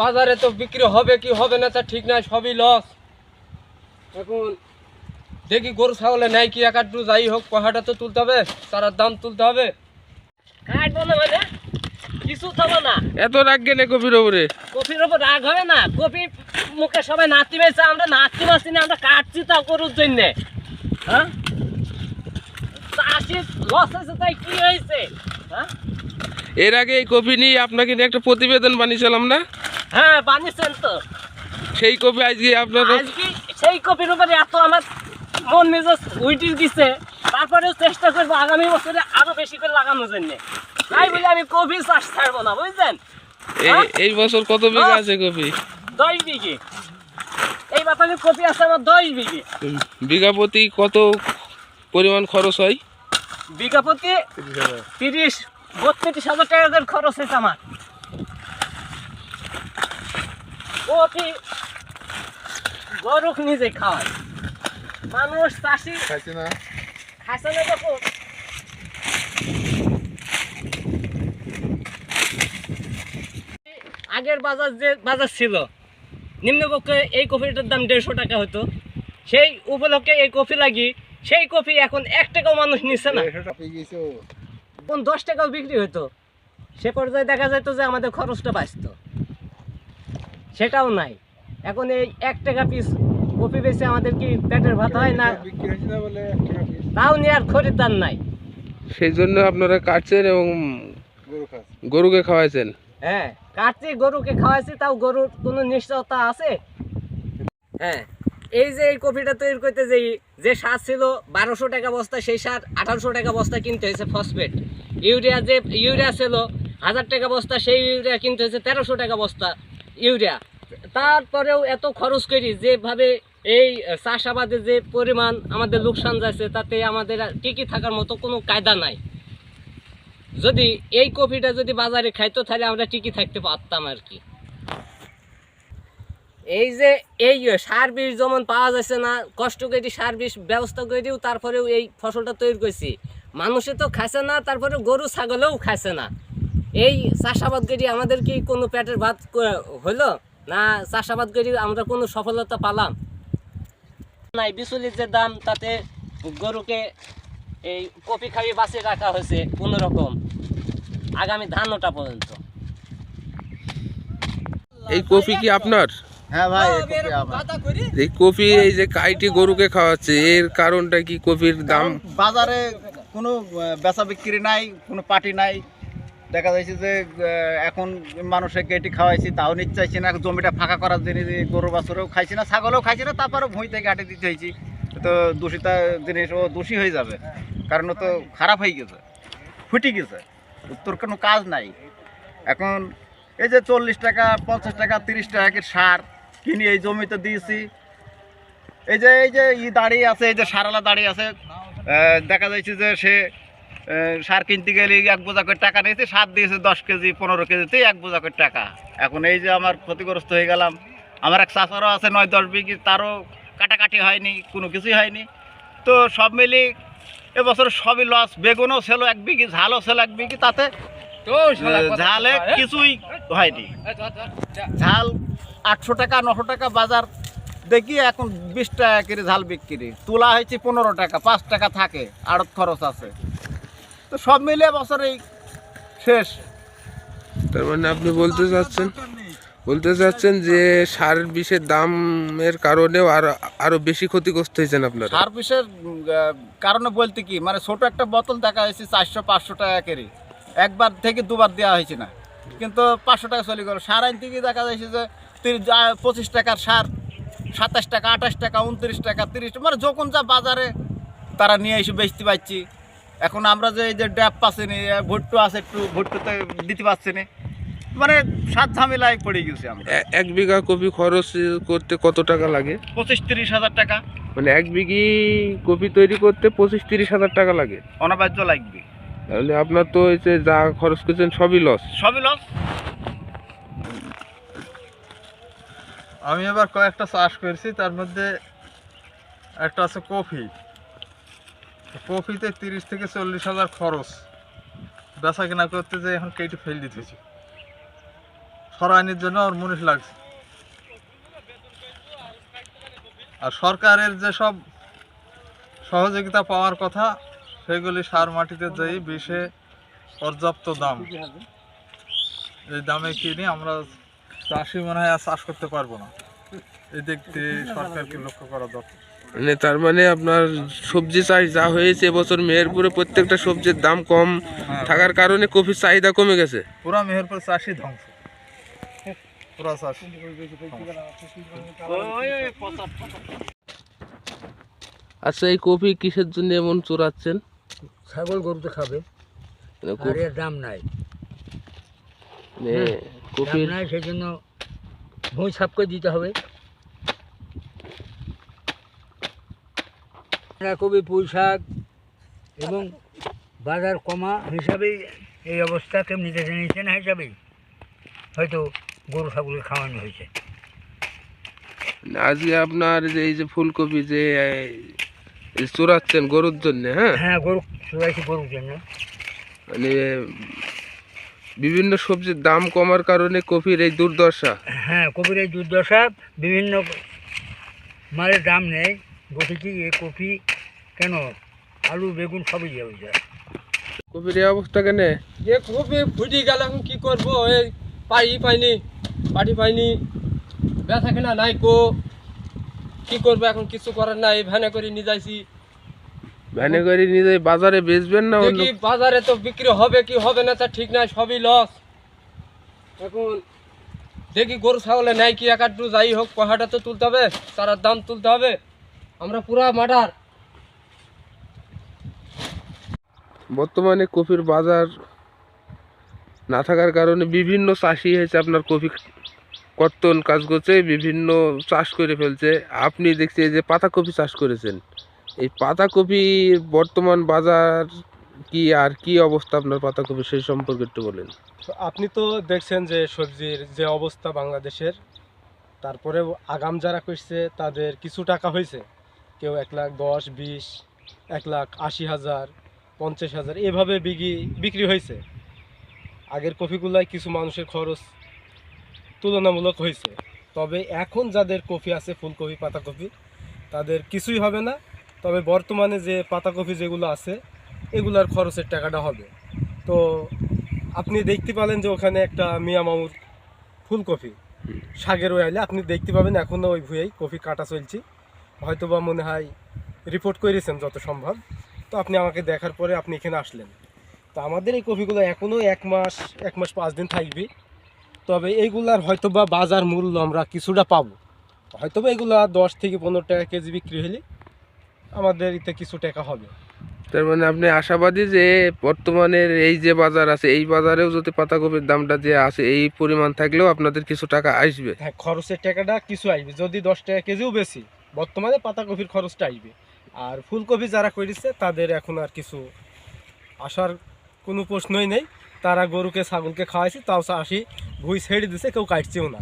বাজারে তো বিক্রি হবে কি হবে না তা ঠিক নাই সবই লস এখন দেখি গরু ছাগলে নাই কি এক আধটু যাই হোক পয়সাটা তো তুলতে হবে তার দাম তুলতে হবে। কাটবো না মানে কিছু থবো না। এত রাগ গেলে কপির ওপরে কপির ওপর রাগ হবে না? কপি মুখে সবাই নাতি আমরা নাতি না আমরা কাটছি তা গরুর জন্য। হ্যাঁ? লস হয়েছে তাই কি হয়েছে? হ্যাঁ? এর আগে এই কপি নিয়ে আপনাকে নিয়ে একটা প্রতিবেদন বানিয়েছিলাম না? হ্যাঁ বানিয়েছেন তো। সেই কপি আজকে আপনার আজকে সেই কপির উপরে এত আমার মন মেজাজ উইটিস দিছে তারপরেও চেষ্টা করব আগামী বছরে আরও বেশি করে লাগানোর জন্য। তাই বলে আমি কপি চাষ ছাড়বো না বুঝলেন? এই- এই বছর কত বিঘা আছে কপি দশ বিঘে। এই বাতানে কপি আছে আমার দশ বিঘে। বিঘা প্রতি কত পরিমাণ খরচ হয়? বিঘা প্রতি তিরিশ বত্রিশ হাজার টাকা করে খরচ হয়েছে আমার। কপি গরুক নিজে খাওয়ায়। মানুষ চাষি খাইছে না। যখন আগের বাজার যে বাজার ছিল নিম্নপক্ষে এই কফিটার দাম দেড়শো টাকা হতো। সেই উপলক্ষে এই কফি লাগি সেই কফি এখন এক টাকাও মানুষ নিচ্ছে না। কোন দশ টাকাও বিক্রি হতো সে পর্যায়ে দেখা যেত যে আমাদের খরচটা বাঁচত। সেটাও নাই। এখন এই এক টাকা পিস কপি বেচে আমাদের কি পেটের ভাত হয় না? তাও নেওয়ার খরিদ্দার নাই। সেই জন্য আপনারা কাটছেন এবং গরুকে খাওয়াইছেন? হ্যাঁ কাটছি গরুকে খাওয়াইছি তাও গরুর কোনো নিশ্চয়তা আছে? হ্যাঁ এই যে এই কপিটা তৈরি করতে যে যে সার ছিল বারোশো টাকা বস্তা, সেই সার আঠারোশো টাকা বস্তা কিনতে হয়েছে ফসফেট। ইউরিয়া যে, ইউরিয়া ছিল হাজার টাকা বস্তা, সেই ইউরিয়া কিনতে হয়েছে তেরোশো টাকা বস্তা ইউরিয়া। তারপরেও এত খরচ করি, যেভাবে এই চাষাবাদে যে পরিমাণ আমাদের লোকসান যাচ্ছে, তাতে আমাদের টিকে থাকার মতো কোনো কায়দা নাই। যদি এই কপিটা যদি বাজারে খাইতো, তাহলে আমরা টিকে থাকতে পারতাম আর কি। এই যে, এই সার বিষ যেমন পাওয়া যাচ্ছে না, কষ্ট করে সার বিষ ব্যবস্থা করেও তারপরেও এই ফসলটা তৈরি করছি। মানুষে তো খাইছে না তারপরে গরু, ছাগলেও খাইছে না। এই চাষাবাদ করি আমাদের কি কোনো পেটের ভাত হলো না চাষাবাদ করি আমরা কোনো সফলতা পালাম? নাই, বিচুলির যে দাম, তাতে গরুকে এই কপি খাবি বাঁচিয়ে রাখা হয়েছে কোনো রকম। আগামী ধান ওটা পর্যন্ত। এই কপি কি আপনার? হ্যাঁ ভাই এই কপি এই যে কাইটি গরুকে খাওয়াচ্ছে এর কারণটা কি কপির দাম? বাজারে কোনো বেচা বিক্রি নাই কোনো পার্টি নাই। দেখা যাচ্ছে যে এখন মানুষের কেটে খাওয়াইছি তাও নিতে চাইছি না জমিটা ফাঁকা করার জন্য গরু বাছুরেও খাইছি না ছাগলেও খাইছি না তারপরে ভুঁই থেকে আটে দিতে হয়েছি তো দূষিতা জিনিস ও দোষী হয়ে যাবে। কারণ ও তো খারাপ হয়ে গেছে ফুটে গেছে তোর কোনো কাজ নাই। এখন এই যে চল্লিশ টাকা পঞ্চাশ টাকা তিরিশ টাকা সার কিনে এই জমিতে দিয়েছি। এই যে এই যে, ই দাঁড়িয়ে আছে, এই যে সারালা দাঁড়িয়ে আছে। দেখা যাচ্ছে যে সে সার কিনতে গেলে এক বোঝা করে টাকা নিয়েছে, সার দিয়েছে দশ কেজি, পনেরো কেজিতে এক বোঝা করে টাকা। এখন এই যে আমার ক্ষতিগ্রস্ত হয়ে গেলাম। আমার এক চাষারও আছে, নয় দশ বিঘি, তারও কাটাকাটি হয়নি, কোনো কিছুই হয়নি। তো সব মিলি এবছর সবই লস বেগুনও ছিল এক বিঘি, ঝালও ছিল এক বিঘি, তাতে ঝালে কিছুই হয়নি। ঝাল আটশো টাকা নশো টাকা বাজার। দেখি এখন বিশ টাকা করে ঝাল বিক্রি। তোলা হয়েছে পনেরো টাকা পাঁচ টাকা থাকে আড়ত খরচ আছে। তো সব মিলিয়ে বছরেই শেষ। তার মানে আপনি বলতে চাচ্ছেন বলতে চাচ্ছেন যে সার বিষের দামের কারণেও আরও আরও বেশি ক্ষতিগ্রস্ত হয়েছেন আপনারা? সার বিষের কারণে বলতে কি মানে ছোট একটা বোতল দেখা হয়েছে চারশো পাঁচশো টাকা করে। একবার থেকে দুবার দেওয়া হয়েছে না। কিন্তু পাঁচশো টাকা চলে গেল। সার আইন থেকে দেখা যাচ্ছে যে তিরিশ পঁচিশ টাকার সার সাতাশ টাকা আঠাশ টাকা উনত্রিশ টাকা তিরিশ মানে যখন যা বাজারে তারা নিয়ে এসে বেচতে পারছি। এখন আমরা যে এই যে ড্যাপ পাচ্ছি নি ভুট্টু আছে একটু ভুট্টুতে দিতে পারছি না। মানে সাত ঝামেলায় পড়ে গেছি আমরা। এক বিঘা কপি খরচ করতে কত টাকা লাগে? পঁচিশ তিরিশ হাজার টাকা। মানে এক বিঘি কপি তৈরি করতে পঁচিশ তিরিশ হাজার টাকা লাগে। অনাবার্য লাগবে। তাহলে আপনার তো এই যে যা খরচ করছেন সবই লস সবই লস আমি এবার কয়েকটা চাষ করেছি, তার মধ্যে একটা আছে কফি। কফিতে তিরিশ থেকে চল্লিশ হাজার খরচ। বেচা কেনা করতে যে এখন কেটে ফেল দিতেছি। সরাইনির জন্য ওর মুনিশ লাগছে। আর সরকারের যেসব সহযোগিতা পাওয়ার কথা সেগুলি সার মাটিতে যেই বিষে পর্যাপ্ত দাম। এই দামে কিনে আমরা চাষি মনে হয় আর চাষ করতে পারব না। এই দিক দিয়ে সরকারকে লক্ষ্য করা দরকার। মানে তার মানে আপনার সবজি চাষ যা হয়েছে এবছর মেহেরপুরে প্রত্যেকটা সবজির দাম কম থাকার কারণে কফির চাহিদা কমে গেছে। পুরা মেহেরপুর চাষি ধ্বংস। পুরা চাষ। আচ্ছা এই কফি কিসের জন্য এমন চোরাচ্ছেন? ছাগল গরু তো খাবে মানে আর এর দাম নাই। মানে দাম নাই সেই জন্য ভুঁই সাপ করে দিতে হবে। কবি পুঁই শাক এবং বাজার কমা হিসাবেই এই অবস্থা কেমনি দেখে নিচ্ছে না হিসাবেই। হয়তো গরু ছাগলকে খাওয়ানো হয়েছে। আজকে আপনার যে এই যে ফুলকপি যে চোরাচ্ছেন গরুর জন্য হ্যাঁ? হ্যাঁ গরু চুরাইছি গরুর জন্য। মানে বিভিন্ন সবজির দাম কমার কারণে কফির এই দুর্দশা। হ্যাঁ কবির এই দুর্দশা বিভিন্ন মালের দাম নেই। বসেছি এই কপি কেন? আলু বেগুন সবই হয়ে যায়। কফির এই অবস্থা কেন? যে কপি ফুটি গেল এখন কি করব? এই পাই পাইনি পাটি পাইনি ব্যথা কিনা? নাই কো। কি করব এখন? কিছু করার নাই ভ্যানে করে নিয়ে যাইছি। ভ্যানে করে নিয়ে যাই বাজারে বেচবেন না দেখি বাজারে তো বিক্রি হবে কি হবে না তা ঠিক নাই সবই লস এখন দেখি গরু ছাগলে নাই কি এক আধটু যাই হোক পয়সাটা তো তুলতে হবে চারার দাম তুলতে হবে। আমরা পুরা মার্ডার বর্তমানে কফির বাজার না থাকার কারণে বিভিন্ন চাষি হয়েছে আপনার কফি কর্তন কাজ করছে, বিভিন্ন চাষ করে ফেলছে। আপনি দেখছি যে পাতাকপি চাষ করেছেন। এই পাতাকপির বর্তমান বাজার কি আর কি অবস্থা আপনার পাতাকপি সেই সম্পর্কে একটু বলেন। আপনি তো দেখছেন যে সবজির যে অবস্থা বাংলাদেশের, তারপরে আগাম যারা করছে, তাদের কিছু টাকা হয়েছে। কেউ এক লাখ দশ, বিশ, এক লাখ আশি হাজার, পঞ্চাশ হাজার, এভাবে বিক্রি বিক্রি হয়েছে। আগের কফিগুলায় কিছু মানুষের খরচ তুলনামূলক হয়েছে। তবে এখন যাদের কফি আছে, ফুলকপি, পাতাকপি, তাদের কিছুই হবে না। তবে বর্তমানে যে পাতাকপি যেগুলো আছে, এগুলার খরচের টাকাটা হবে। তো আপনি দেখতে পেলেন যে ওখানে একটা মিয়া মামুর ফুলকপি ওই আইলে। আপনি দেখতে পাবেন এখনও ওই ভুয়েই কফি কাটা চলছে। হয়তো বা মনে হয় রিপোর্ট করেছেন যত সম্ভব। তো আপনি আমাকে দেখার পরে আপনি এখানে আসলেন। তো আমাদের এই কফিগুলো এখনও এক মাস এক মাস পাঁচ দিন থাকবে। তবে এইগুলার হয়তো বা বাজার মূল্য আমরা কিছুটা পাবো। হয়তো বা এগুলো দশ থেকে পনেরো টাকা কেজি বিক্রি হলে আমাদের এতে কিছু টাকা হবে। তার মানে আপনি আশাবাদী যে বর্তমানের এই যে বাজার আছে এই বাজারেও যদি পাতাকপির দামটা যে আছে এই পরিমাণ থাকলেও আপনাদের কিছু টাকা আসবে। হ্যাঁ খরচের টাকাটা কিছু আসবে। যদি দশ টাকা কেজিও বেশি বর্তমানে পাতাকপির খরচটা আসবে। আর ফুলকপি যারা করেছে তাদের এখন আর কিছু আসার কোনো প্রশ্নই নেই। তারা গরুকে ছাগলকে খাওয়াইছে তাও আসি ভুই ছেড়ে দিছে কেউ কাটছেও না।